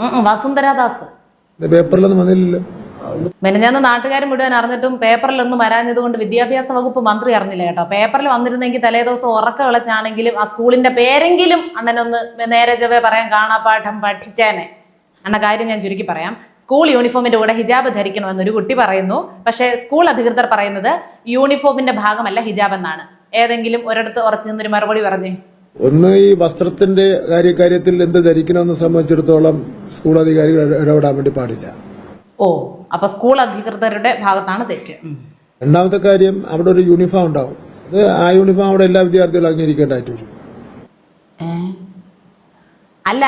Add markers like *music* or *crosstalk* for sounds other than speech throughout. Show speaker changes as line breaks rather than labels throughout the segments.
ഉം, വസുന്ധരാദാസ്.
പേപ്പറിലൊന്നും വന്നില്ലല്ലോ.
മെനഞ്ഞാന്ന് നാട്ടുകാരും മുഴുവൻ അറിഞ്ഞിട്ടും പേപ്പറിലൊന്നും വരാഞ്ഞത് കൊണ്ട് വിദ്യാഭ്യാസ വകുപ്പ് മന്ത്രി അറിഞ്ഞില്ല കേട്ടോ. പേപ്പറിൽ വന്നിരുന്നെങ്കിൽ തലേ ദിവസം ഉറക്ക വിളച്ചാണെങ്കിലും ആ സ്കൂളിന്റെ പേരെങ്കിലും അണ്ണനൊന്ന് നേരെ ചൊവ്വേ പറയാൻ കാണാപ്പാഠം പഠിച്ചേനെ. അണ്ണ കാര്യം ഞാൻ ചുരുക്കി പറയാം. സ്കൂൾ യൂണിഫോമിന്റെ കൂടെ ഹിജാബ് ധരിക്കണമെന്ന് ഒരു കുട്ടി പറയുന്നു. പക്ഷേ സ്കൂൾ അധികൃതർ പറയുന്നത് യൂണിഫോമിന്റെ ഭാഗമല്ല ഹിജാബ് എന്നാണ്. ഏതെങ്കിലും ഒരിടത്ത് ഉറച്ചു നിന്നൊരു മറുപടി പറഞ്ഞേ.
ഒന്ന് ഈ വസ്ത്രത്തിന്റെ കാര്യകാര്യത്തിൽ എന്ത് ധരിക്കണമെന്ന് സംബന്ധിച്ചിടത്തോളം സ്കൂൾ അധികാരികൾ ഇട- ഇടപെടാൻ വേണ്ടി പാടില്ല.
ഓ അപ്പൊ സ്കൂൾ അധികൃതരുടെ ഭാഗത്താണ് തെറ്റ്.
രണ്ടാമത്തെ കാര്യം അവിടെ ഒരു യൂണിഫോം ഉണ്ടാവും. അത് ആ യൂണിഫോം അവിടെ എല്ലാ വിദ്യാർത്ഥികളും അംഗീകരിക്കേണ്ടതായിട്ട് വരും.
അല്ല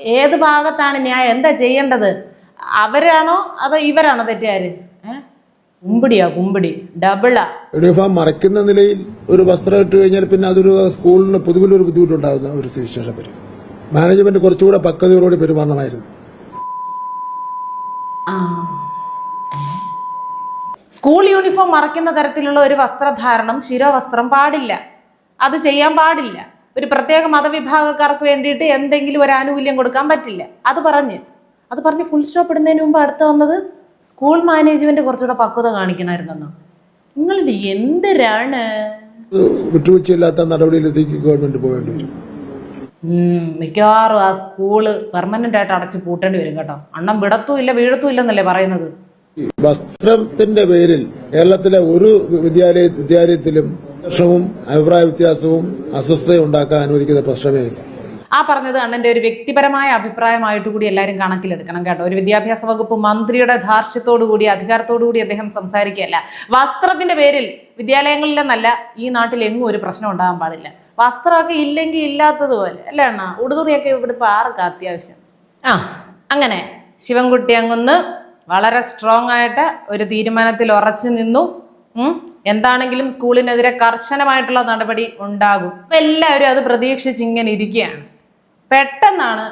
ഏത് ഭാഗത്താണ് ഞാൻ എന്താ ചെയ്യേണ്ടത്? അവരാണോ അതോ ഇവരാണോ തെറ്റുകാര് ഏ? കുമ്പിടിയാ കുമ്പിടി. ഡബിളാ.
യൂണിഫോം മറയ്ക്കുന്ന നിലയിൽ ഒരു വസ്ത്രം ഇട്ട് കഴിഞ്ഞാൽ പിന്നെ അതൊരു സ്കൂളിന് പൊതുവിൽ ഒരു ബുദ്ധിമുട്ടുണ്ടാകുന്ന ഒരു വിശേഷം വരും മാനേജ്മെന്റ് കുറച്ചുകൂടെ പക്വതയോടുകൂടി പെരുമാറണമായിരുന്നു.
സ്കൂൾ യൂണിഫോം മറയ്ക്കുന്ന തരത്തിലുള്ള ഒരു വസ്ത്രധാരണം ശിരോവസ്ത്രം പാടില്ല. അത് ചെയ്യാൻ പാടില്ല. ഒരു പ്രത്യേക മതവിഭാഗക്കാർക്ക് വേണ്ടിയിട്ട് എന്തെങ്കിലും ഒരു ആനുകൂല്യം കൊടുക്കാൻ പറ്റില്ല. അത് പറഞ്ഞ്. അത് പറഞ്ഞ് ഫുൾ സ്റ്റോപ്പ് ഇടുന്നതിന് മുമ്പ് അടുത്ത് വന്നത് സ്കൂൾ മാനേജ്മെന്റ് കുറച്ചുകൂടെ പക്വത കാണിക്കണമായിരുന്നെന്നോ നിങ്ങളിത് എന്തിനാണ്?
വിട്ടുവീഴ്ചയില്ലാത്ത നടപടിയിലേക്ക് ഗവൺമെന്റ് പോകേണ്ടി വരും.
മിക്കവാറും ആ സ്കൂൾ പെർമനന്റ് ആയിട്ട് അടച്ച് പൂട്ടേണ്ടി വരും കേട്ടോ. അണ്ണം വിടത്തും ഇല്ല വീഴത്തും ഇല്ലെന്നല്ലേ പറയുന്നത്.
വസ്ത്രത്തിന്റെ പേരിൽ കേരളത്തിലെ ഒരു വിദ്യാലയ വിദ്യാലയത്തിലും അഭിപ്രായ വ്യത്യാസവും അസ്വസ്ഥത ഉണ്ടാക്കാൻ അനുവദിക്കുന്ന പ്രശ്നമേ ഇല്ല.
ആ പറഞ്ഞത് അണ്ണന്റെ ഒരു വ്യക്തിപരമായ അഭിപ്രായമായിട്ട് കൂടി എല്ലാവരും കണക്കിലെടുക്കണം കേട്ടോ. ഒരു വിദ്യാഭ്യാസ വകുപ്പ് മന്ത്രിയുടെ ധാർഷ്ട്യത്തോടു കൂടി അധികാരത്തോടു കൂടി അദ്ദേഹം സംസാരിക്കുകയല്ല. വസ്ത്രത്തിന്റെ പേരിൽ വിദ്യാലയങ്ങളിലെന്നല്ല ഈ നാട്ടിൽ എങ്ങും ഒരു പ്രശ്നം ഉണ്ടാകാൻ പാടില്ല. വസ്ത്രമൊക്കെ ഇല്ലെങ്കിൽ ഇല്ലാത്തതുപോലെ അല്ലേ അണ്ണ? ഉടുതുണിയൊക്കെ ഇവിടെ ഇപ്പൊ ആർക്ക് അത്യാവശ്യം? ആ. അങ്ങനെ ശിവൻകുട്ടി അങ്ങൊന്ന് വളരെ സ്ട്രോങ് ആയിട്ട് ഒരു തീരുമാനത്തിൽ ഉറച്ചു നിന്നു. എന്താണെങ്കിലും സ്കൂളിനെതിരെ കർശനമായിട്ടുള്ള നടപടി ഉണ്ടാകും. എല്ലാവരും അത് പ്രതീക്ഷിച്ച് ഇങ്ങനെ ഇരിക്കുകയാണ്. പെട്ടെന്നാണ്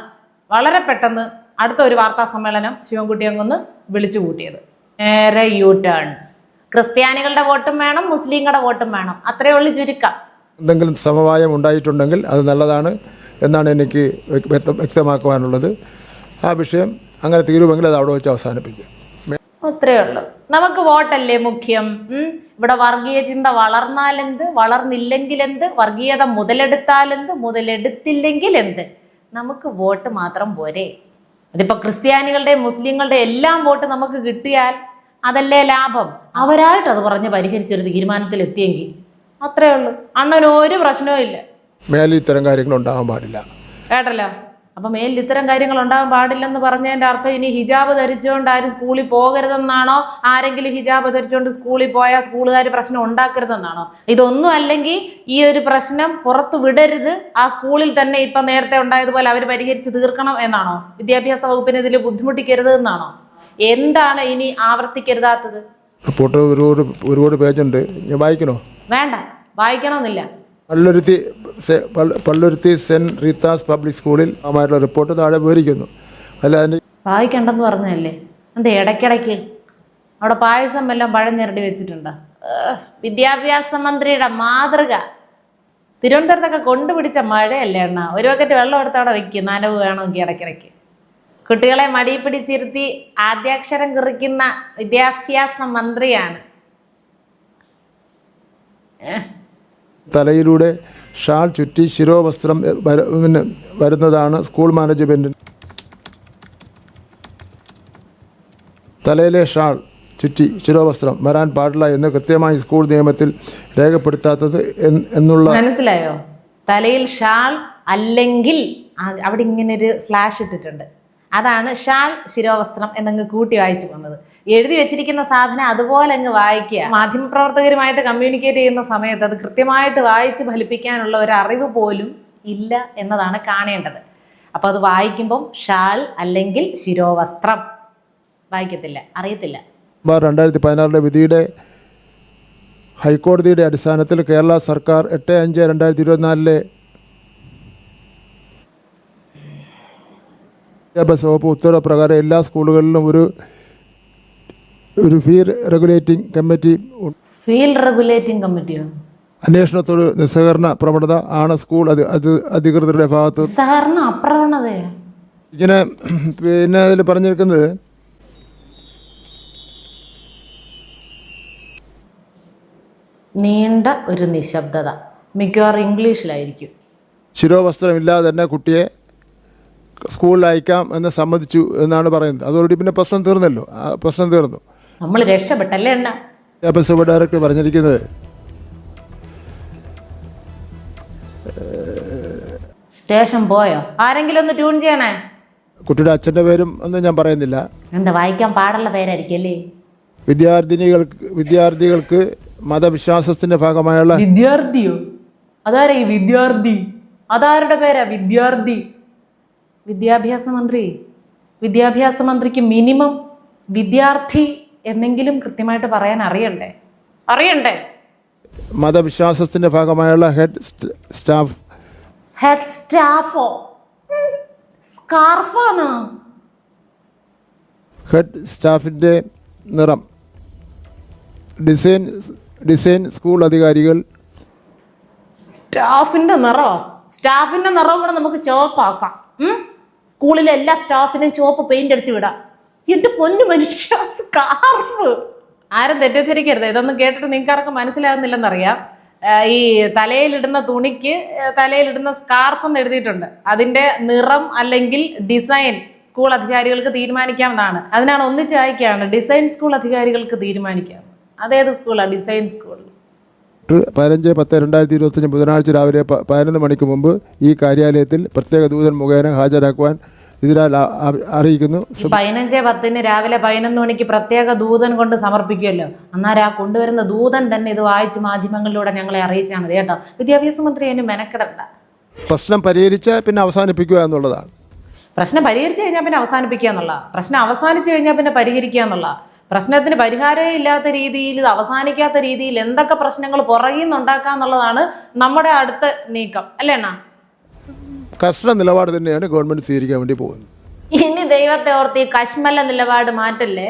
വളരെ പെട്ടെന്ന് അടുത്ത ഒരു വാർത്താ സമ്മേളനം ശിവൻകുട്ടി അങ്ങൊന്ന് വിളിച്ചു കൂട്ടിയത്. നേരെ യു ടേൺ. ക്രിസ്ത്യാനികളുടെ വോട്ടും വേണം മുസ്ലിങ്ങളുടെ വോട്ടും വേണം. അത്രയേ ഉള്ളൂ ചുരുക്കം.
എന്തെങ്കിലും സമവായം ഉണ്ടായിട്ടുണ്ടെങ്കിൽ അത് നല്ലതാണ് എന്നാണ് എനിക്ക് വ്യക്തമാക്കുവാനുള്ളത്. ആ വിഷയം അങ്ങനെ തീരുമെങ്കിൽ അത് അവിടെ വെച്ച് അവസാനിപ്പിക്കും.
അത്രേ ഉള്ളൂ. നമുക്ക് വോട്ടല്ലേ മുഖ്യം? ഇവിടെ വർഗീയ ചിന്ത വളർന്നാലെന്ത്? വളർന്നില്ലെങ്കിൽ എന്ത് വർഗീയത മുതലെടുത്താലെന്ത്? മുതലെടുത്തില്ലെങ്കിൽ എന്ത് നമുക്ക് വോട്ട് മാത്രം പോരെ? അതിപ്പോ ക്രിസ്ത്യാനികളുടെ മുസ്ലിങ്ങളുടെ എല്ലാം വോട്ട് നമുക്ക് കിട്ടിയാൽ അതല്ലേ ലാഭം? അവരായിട്ട് അത് പറഞ്ഞ് പരിഹരിച്ചൊരു തീരുമാനത്തിൽ എത്തിയെങ്കിൽ അത്രേ ഉള്ളൂ. അണ്ണൻ ഒരു പ്രശ്നവും ഇല്ല.
മേലെ ഇത്തരം കാര്യങ്ങൾ ഉണ്ടാകാൻ പാടില്ല.
കേട്ടല്ലോ? അപ്പൊ മേലിൽ ഇത്തരം കാര്യങ്ങൾ ഉണ്ടാകാൻ പാടില്ലെന്ന് പറഞ്ഞതിന്റെ അർത്ഥം ഇനി ഹിജാബ് ധരിച്ചുകൊണ്ട് ആരും സ്കൂളിൽ പോകരുതെന്നാണോ? ആരെങ്കിലും ഹിജാബ് ധരിച്ചുകൊണ്ട് സ്കൂളിൽ പോയാൽ സ്കൂളുകാർ പ്രശ്നം ഉണ്ടാക്കരുതെന്നാണോ? ഇതൊന്നും അല്ലെങ്കിൽ ഈ ഒരു പ്രശ്നം പുറത്തു വിടരുത്. ആ സ്കൂളിൽ തന്നെ ഇപ്പം നേരത്തെ ഉണ്ടായതുപോലെ അവർ പരിഹരിച്ച് തീർക്കണം എന്നാണോ? വിദ്യാഭ്യാസ വകുപ്പിന് ഇതിൽ ബുദ്ധിമുട്ടിക്കരുത് എന്നാണോ? എന്താണ് ഇനി ആവർത്തിക്കരുതാത്തത്?
റിപ്പോർട്ട് ഒരുപാട് ഒരുപാട് പേജുണ്ട്. ഞാൻ വായിക്കണോ?
വേണ്ട. വായിക്കണമെന്നില്ല.
Palluruthy Palluruthy Saint Rita's public സ്കൂളിൽ ആയിട്ടുള്ള റിപ്പോർട്ട് താഴെ വിവരിക്കുന്നു. അല്ല
വായിക്കണ്ടെന്ന് പറഞ്ഞതല്ലേ? എന്താ ഇടയ്ക്കിടയ്ക്ക്? അവിടെ പായസം എല്ലാം പഴം ഞെരടി വെച്ചിട്ടുണ്ടോ. വിദ്യാഭ്യാസ മന്ത്രിയുടെ മാതൃക. തിരുവനന്തപുരത്തൊക്കെ കൊണ്ടുപിടിച്ച മഴയല്ലേ എണ്ണ ഒരു വക്കറ്റ് വെള്ളം എടുത്ത് അവിടെ വെക്കും നനവ് വേണമെങ്കിൽ ഇടയ്ക്കിടയ്ക്ക്. കുട്ടികളെ മടി പിടിച്ചിരുത്തി ആദ്യാക്ഷരം കുറിക്കുന്ന വിദ്യാഭ്യാസ മന്ത്രിയാണ്.
തലയിലൂടെ ഷാൾ ചുറ്റി ശിരോവസ്ത്രം പിന്നെ വരുന്നതാണ് സ്കൂൾ മാനേജ്മെന്റിന് തലയിലെ ഷാൾ ചുറ്റി ശിരോവസ്ത്രം വരാൻ പാടില്ല എന്ന് കൃത്യമായി സ്കൂൾ നിയമത്തിൽ രേഖപ്പെടുത്താത്തത് എന്നുള്ള
മനസ്സിലായോ? തലയിൽ ഷാൾ അല്ലെങ്കിൽ അവിടെ ഇങ്ങനെ ഒരു സ്ലാഷ് ഇട്ടിട്ടുണ്ട്. അതാണ് ഷാൾ ശിരോവസ്ത്രം എന്നങ്ങ് കൂട്ടി വായിച്ചു പോകുന്നത് എഴുതി വെച്ചിരിക്കുന്ന സാധനം അതുപോലെ അങ്ങ് വായിക്കുക. മാധ്യമപ്രവർത്തകരുമായിട്ട് കമ്മ്യൂണിക്കേറ്റ് ചെയ്യുന്ന സമയത്ത് അത് കൃത്യമായിട്ട് വായിച്ച് ഫലിപ്പിക്കാനുള്ള ഒരു അറിവ് പോലും ഇല്ല എന്നതാണ് കാണേണ്ടത്. അപ്പോൾ അത് വായിക്കുമ്പം ഷാൾ അല്ലെങ്കിൽ ശിരോവസ്ത്രം. വായിക്കത്തില്ല അറിയത്തില്ല.
രണ്ടായിരത്തി പതിനാറിലെ വിധിയുടെ ഹൈക്കോടതിയുടെ അടിസ്ഥാനത്തിൽ കേരള സർക്കാർ എട്ട് അഞ്ച് രണ്ടായിരത്തി ഇരുപത്തിനാലിലെ വിദ്യാഭ്യാസ വകുപ്പ് ഉത്തരവ് പ്രകാരം എല്ലാ സ്കൂളുകളിലും ഒരു ഒരു fee regulating committee
feel regulating കമ്മിറ്റിയോ
അന്വേഷണത്തോട് നിസ്സഹകരണ പ്രവണത ആണ് സ്കൂൾ അധി അധി- അധികൃതരുടെ ഭാഗത്ത്.
സഹകരണ അപ്രവണതയാ?
ഇങ്ങനെ *clears throat* പിന്നെ അതിൽ പറഞ്ഞിരിക്കുന്നത്
നീണ്ട ഒരു നിശബ്ദത. മിക്കവാറും ഇംഗ്ലീഷിലായിരിക്കും.
ശിരോവസ്ത്രമില്ലാതെ തന്നെ കുട്ടിയെ സ്കൂളിൽ അയക്കാം എന്ന് സമ്മതിച്ചു എന്നാണ് പറയുന്നത്. അതോടുകൂടി പിന്നെ പ്രശ്നം തീർന്നല്ലോ. പ്രശ്നം തീർന്നു.
നമ്മൾ രക്ഷപ്പെട്ടല്ലേ എണ്ണ
വിദ്യാഭ്യാസ ഡയറക്ടർ പറഞ്ഞിരിക്കുന്നത്.
സ്റ്റേഷൻ പോയോ? ആരെങ്കിലും ഒന്ന് ട്യൂൺ ചെയ്യണേ?
കുട്ടിയുടെ അച്ഛന്റെ പേരും ഒന്നും ഞാൻ പറയുന്നില്ല.
എന്താ വായിക്കാൻ പാടുള്ള പേരായിരിക്കും അല്ലേ
വിദ്യാർത്ഥിനികൾക്ക് വിദ്യാർത്ഥികൾക്ക് മതവിശ്വാസത്തിന്റെ ഭാഗമായുള്ള
വിദ്യാർത്ഥിയോ? അതാരാ ഈ വിദ്യാർത്ഥി? അതാരുടെ പേരാ വിദ്യാർത്ഥി? വിദ്യാഭ്യാസ മന്ത്രി? വിദ്യാഭ്യാസ മന്ത്രിക്ക് മിനിമം വിദ്യാർത്ഥി എന്നെങ്കിലും കൃത്യമായിട്ട് പറയാൻ അറിയണ്ടേ? അറിയണ്ടേ?
മതവിശ്വാസത്തിന്റെ ഭാഗമായുള്ള ഹെഡ് സ്റ്റാഫ്
ഹെഡ് സ്റ്റാഫോ സ്കാർഫാണോ
ഹെഡ് സ്റ്റാഫിന്റെ നിറം. ഡിസൈൻ ഡിസൈൻ സ്കൂൾ അധികാരികൾ.
സ്റ്റാഫിന്റെ നിറോ? സ്റ്റാഫിന്റെ നിറം കൂടെ നമുക്ക് ചുവപ്പാക്കാം? സ്കൂളിലെ എല്ലാ സ്റ്റാഫിനും ചുവപ്പ് പെയിന്റ് അടിച്ച് വിടാം. എന്റെ പൊന്നു മനുഷ്യ സ്കാർഫ്. ആരും തെറ്റിദ്ധരിക്കരുത്. ഇതൊന്നും കേട്ടിട്ട് നിങ്ങൾക്ക് ആർക്കും മനസ്സിലാകുന്നില്ലെന്നറിയാം ഈ തലയിലിടുന്ന തുണിക്ക് തലയിലിടുന്ന സ്കാർഫ് എന്ന് എഴുതിയിട്ടുണ്ട്. അതിന്റെ നിറം അല്ലെങ്കിൽ ഡിസൈൻ സ്കൂൾ അധികാരികൾക്ക് തീരുമാനിക്കാമെന്നാണ് അതിനാണ് ഒന്നിച്ച് അയക്കുകയാണ് ഡിസൈൻ സ്കൂൾ അധികാരികൾക്ക് തീരുമാനിക്കാം. അതേത് സ്കൂളാണ് ഡിസൈൻ സ്കൂൾ.
പതിനഞ്ച് പത്ത് രണ്ടായിരത്തി ഇരുപത്തഞ്ച് ബുധനാഴ്ച രാവിലെ പതിനൊന്ന് മണിക്ക് മുമ്പ് ഈ കാര്യാലയത്തിൽ പ്രത്യേക ദൂതൻ മുഖേന ഹാജരാക്കുവാൻ ഇതിനാൽ അറിയിക്കുന്നു.
പതിനഞ്ച് പത്തിന് രാവിലെ പതിനൊന്ന് മണിക്ക് പ്രത്യേക ദൂതൻ കൊണ്ട് സമർപ്പിക്കുമല്ലോ. അന്നേരം ആ കൊണ്ടുവരുന്ന ദൂതൻ തന്നെ ഇത് വായിച്ച് മാധ്യമങ്ങളിലൂടെ ഞങ്ങളെ അറിയിച്ചാൽ മതി കേട്ടോ. വിദ്യാഭ്യാസ മന്ത്രി അതിന് മെനക്കെടണ്ട.
പ്രശ്നം പരിഹരിച്ച പിന്നെ അവസാനിപ്പിക്കുക എന്നുള്ളതാണ്.
പ്രശ്നം പരിഹരിച്ചു കഴിഞ്ഞാൽ പിന്നെ അവസാനിപ്പിക്കുക എന്നുള്ള. പ്രശ്നം അവസാനിച്ചു കഴിഞ്ഞാൽ പിന്നെ പരിഹരിക്കുക എന്നുള്ള. പ്രശ്നത്തിന് പരിഹാരമേ ഇല്ലാത്ത രീതിയിൽ ഇത് അവസാനിക്കാത്ത രീതിയിൽ എന്തൊക്കെ പ്രശ്നങ്ങൾ പുറകിൽ നിന്നുണ്ടാക്കുക എന്നുള്ളതാണ് നമ്മുടെ അടുത്ത നീക്കം. അല്ലേ അണ്ണാ?
കർശന നിലപാട് തന്നെയാണ് ഗവൺമെന്റ് സ്വീകരിക്കാൻ വേണ്ടി പോകുന്നത്.
ഇനി ദൈവത്തെ ഓർത്ത് ഈ കശ്മല നിലപാട് മാറ്റല്ലേ?